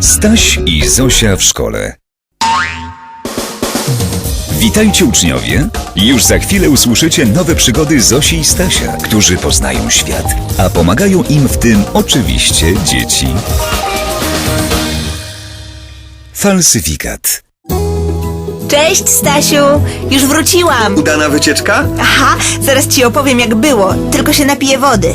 Staś i Zosia w szkole. Witajcie uczniowie! Już za chwilę usłyszycie nowe przygody Zosi i Stasia, którzy poznają świat, a pomagają im w tym oczywiście dzieci. Falsyfikat. Cześć, Stasiu! Już wróciłam. Udana wycieczka? Aha, zaraz ci opowiem jak było, tylko się napiję wody.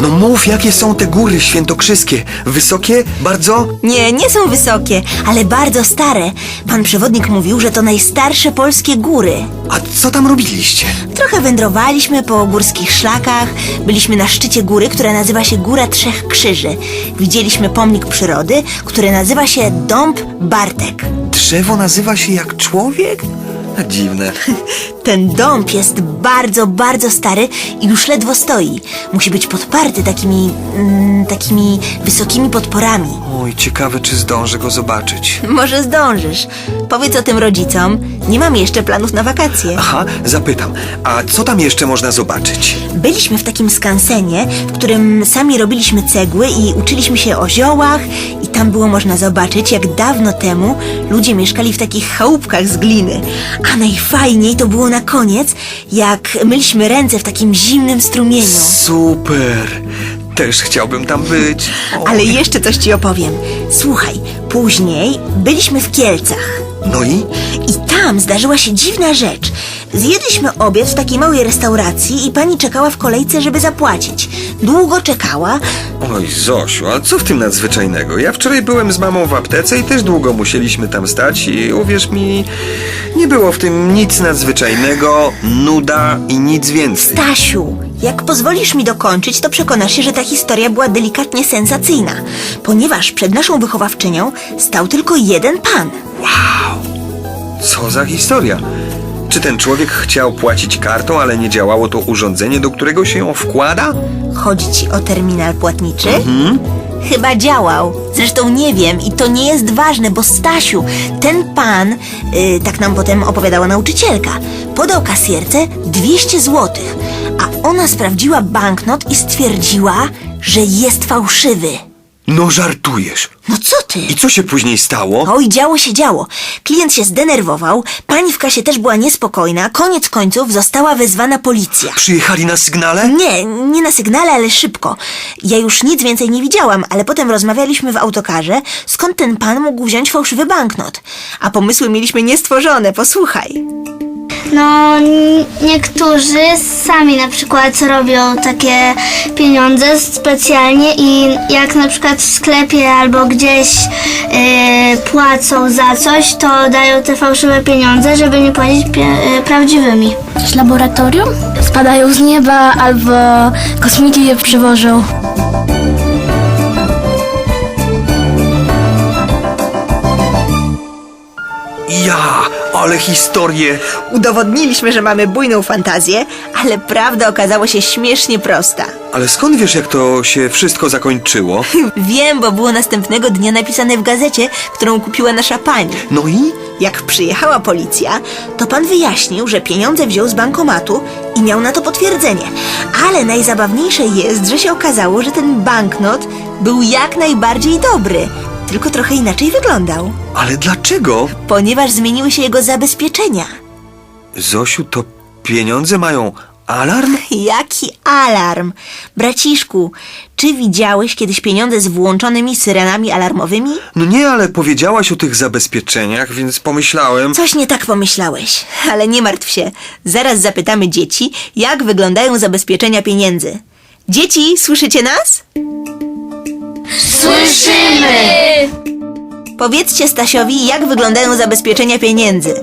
No mów, jakie są te góry świętokrzyskie? Wysokie? Bardzo? Nie, nie są wysokie, ale bardzo stare. Pan przewodnik mówił, że to najstarsze polskie góry. A co tam robiliście? Trochę wędrowaliśmy po górskich szlakach, byliśmy na szczycie góry, która nazywa się Góra Trzech Krzyży. Widzieliśmy pomnik przyrody, który nazywa się Dąb Bartek. Drzewo nazywa się jak człowiek? A, Dziwne. Ten dąb jest bardzo, bardzo stary i już ledwo stoi. Musi być podparty takimi, mm, takimi wysokimi podporami. Oj, ciekawe, czy zdążę go zobaczyć. Może zdążysz. Powiedz o tym rodzicom. Nie mamy jeszcze planów na wakacje. Aha, zapytam. A co tam jeszcze można zobaczyć? Byliśmy w takim skansenie, w którym sami robiliśmy cegły i uczyliśmy się o ziołach i tam było można zobaczyć, jak dawno temu ludzie mieszkali w takich chałupkach z gliny. A najfajniej to było na koniec, jak myliśmy ręce w takim zimnym strumieniu. Super! Też chciałbym tam być. O, Ale jeszcze coś ci opowiem. Słuchaj, później byliśmy w Kielcach. No i? I tam zdarzyła się dziwna rzecz. Zjedliśmy obiad w takiej małej restauracji i pani czekała w kolejce, żeby zapłacić. Długo czekała. Oj, Zosiu, a co w tym nadzwyczajnego? Ja wczoraj byłem z mamą w aptece i też długo musieliśmy tam stać i uwierz mi, nie było w tym nic nadzwyczajnego, nuda i nic więcej. Stasiu, jak pozwolisz mi dokończyć, to przekonasz się, że ta historia była delikatnie sensacyjna, ponieważ przed naszą wychowawczynią stał tylko jeden pan. Co za historia? Czy ten człowiek chciał płacić kartą, ale nie działało to urządzenie, do którego się ją wkłada? Chodzi ci o terminal płatniczy? Chyba działał. Zresztą nie wiem i to nie jest ważne, bo Stasiu, ten pan, y, tak nam potem opowiadała nauczycielka, podał kasjerce 200 złotych, a ona sprawdziła banknot i stwierdziła, że jest fałszywy. No żartujesz. No co ty? I co się później stało? Oj, działo się działo. Klient się zdenerwował, pani w kasie też była niespokojna, koniec końców została wezwana policja. Przyjechali na sygnale? Nie, nie na sygnale, ale szybko. Ja już nic więcej nie widziałam, ale potem rozmawialiśmy w autokarze, skąd ten pan mógł wziąć fałszywy banknot. A pomysły mieliśmy niestworzone, posłuchaj. No, niektórzy sami na przykład robią takie pieniądze specjalnie i jak na przykład w sklepie albo gdzieś e, płacą za coś, to dają te fałszywe pieniądze, żeby nie płacić pie- e, prawdziwymi. Z laboratorium? Spadają z nieba albo kosmiki je przywożą. Ja, ale historie. Udowodniliśmy, że mamy bujną fantazję, ale prawda okazała się śmiesznie prosta. Ale skąd wiesz, jak to się wszystko zakończyło? Wiem, bo było następnego dnia napisane w gazecie, którą kupiła nasza pani. No i? Jak przyjechała policja, to pan wyjaśnił, że pieniądze wziął z bankomatu i miał na to potwierdzenie. Ale najzabawniejsze jest, że się okazało, że ten banknot był jak najbardziej dobry, tylko trochę inaczej wyglądał, Ale dlaczego? ponieważ zmieniły się jego zabezpieczenia. Zosiu, to pieniądze mają alarm? Jaki alarm! Braciszku, czy widziałeś kiedyś pieniądze z włączonymi syrenami alarmowymi? No nie, ale powiedziałaś o tych zabezpieczeniach, więc pomyślałem. Coś nie tak pomyślałeś, ale nie martw się. Zaraz zapytamy dzieci, jak wyglądają zabezpieczenia pieniędzy. Dzieci, słyszycie nas? Słyszymy! Powiedzcie Stasiowi, jak wyglądają zabezpieczenia pieniędzy.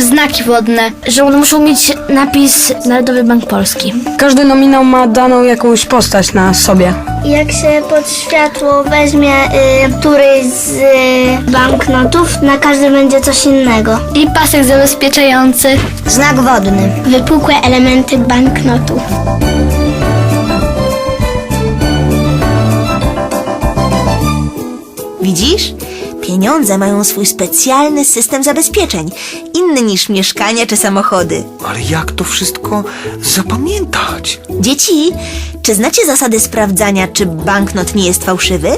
Znaki wodne, że one muszą mieć napis Narodowy Bank Polski. Każdy nominał ma daną jakąś postać na sobie. Jak się pod światło weźmie y, któryś z y, banknotów, na każdym będzie coś innego. I pasek zabezpieczający. Znak wodny. Wypukłe elementy banknotu. Widzisz? Pieniądze mają swój specjalny system zabezpieczeń, inny niż mieszkania czy samochody. Ale jak to wszystko zapamiętać? Dzieci, czy znacie zasady sprawdzania, czy banknot nie jest fałszywy?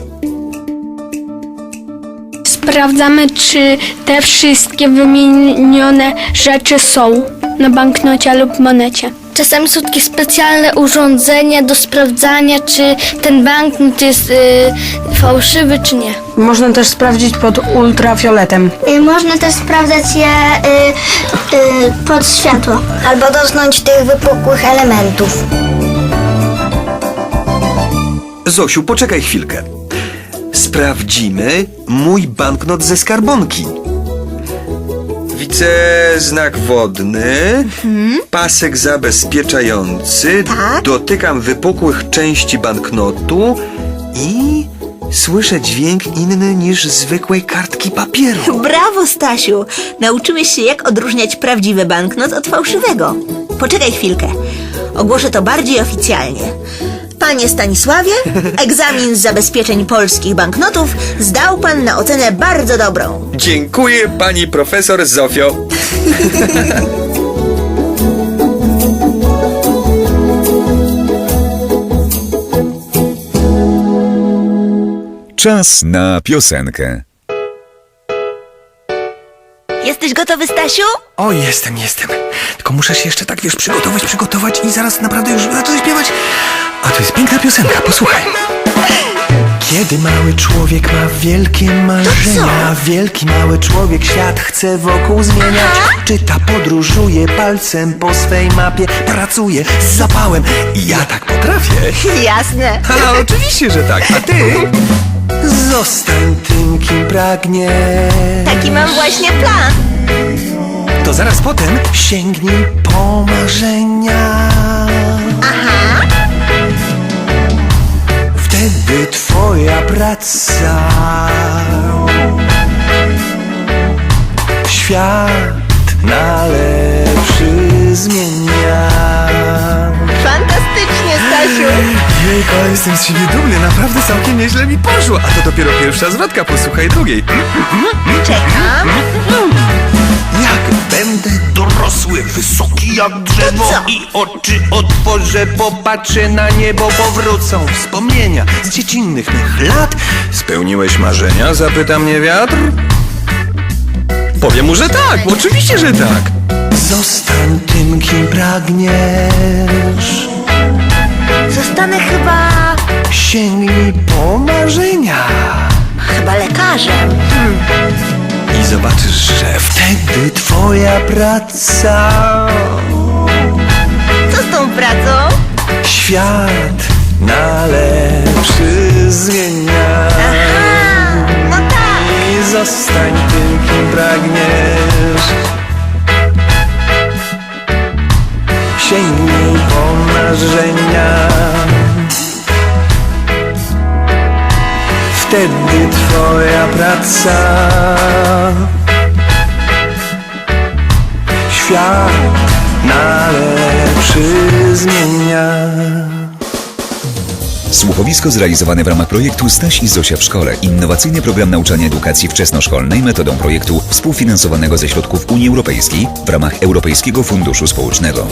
Sprawdzamy, czy te wszystkie wymienione rzeczy są na banknocie lub monecie. Czasami są takie specjalne urządzenia do sprawdzania, czy ten banknot jest y, fałszywy, czy nie. Można też sprawdzić pod ultrafioletem. Y, Można też sprawdzać je y, y, pod światło. Albo dotknąć tych wypukłych elementów. Zosiu, poczekaj chwilkę. Sprawdzimy mój banknot ze skarbonki. Widzę znak wodny, pasek zabezpieczający, Tak. dotykam wypukłych części banknotu i słyszę dźwięk inny niż zwykłej kartki papieru. Brawo, Stasiu! Nauczyłeś się, jak odróżniać prawdziwy banknot od fałszywego. Poczekaj chwilkę. Ogłoszę to bardziej oficjalnie. Panie Stanisławie, egzamin z zabezpieczeń polskich banknotów zdał pan na ocenę bardzo dobrą. Dziękuję pani profesor Zofio. Czas na piosenkę. Jesteś gotowy, Stasiu? O, jestem, jestem. Tylko muszę się jeszcze tak, wiesz, przygotować, przygotować i zaraz naprawdę już zacznę śpiewać. A to jest piękna piosenka, posłuchaj. Kiedy mały człowiek ma wielkie marzenia, wielki mały człowiek świat chce wokół zmieniać. Czyta, podróżuje palcem po swej mapie, pracuje z zapałem i ja tak potrafię. Jasne. A oczywiście, że tak. A ty? Zostań tym, kim pragniesz. Taki mam właśnie plan. To zaraz potem sięgnij po marzenia. Twoja praca świat na lepszy zmienia. Fantastycznie, Stasiu. Jejku, ale jestem z siebie dumny, naprawdę całkiem nieźle mi poszło. A to dopiero pierwsza zwrotka, posłuchaj drugiej. Czekam. Jak będę dorosły, wysoki jak drzewo? I oczy otworzę, popatrzę na niebo Powrócą wspomnienia z dziecinnych mych lat Spełniłeś marzenia? Zapyta mnie wiatr. Powiem mu, że tak, oczywiście, że tak. Zostań tym, kim pragniesz Zostanę chyba... Sięgnij po marzenia chyba lekarzem. I zobaczysz, że Wtedy twoja praca Co z tą pracą? Świat na lepszy zmienia A, no tak. I zostań tym, kim pragniesz Sięgnij po marzenia Wtedy twoja praca Świat na lepszy zmienia Słuchowisko zrealizowane w ramach projektu Staś i Zosia w szkole. Innowacyjny program nauczania edukacji wczesnoszkolnej metodą projektu współfinansowanego ze środków Unii Europejskiej w ramach Europejskiego Funduszu Społecznego.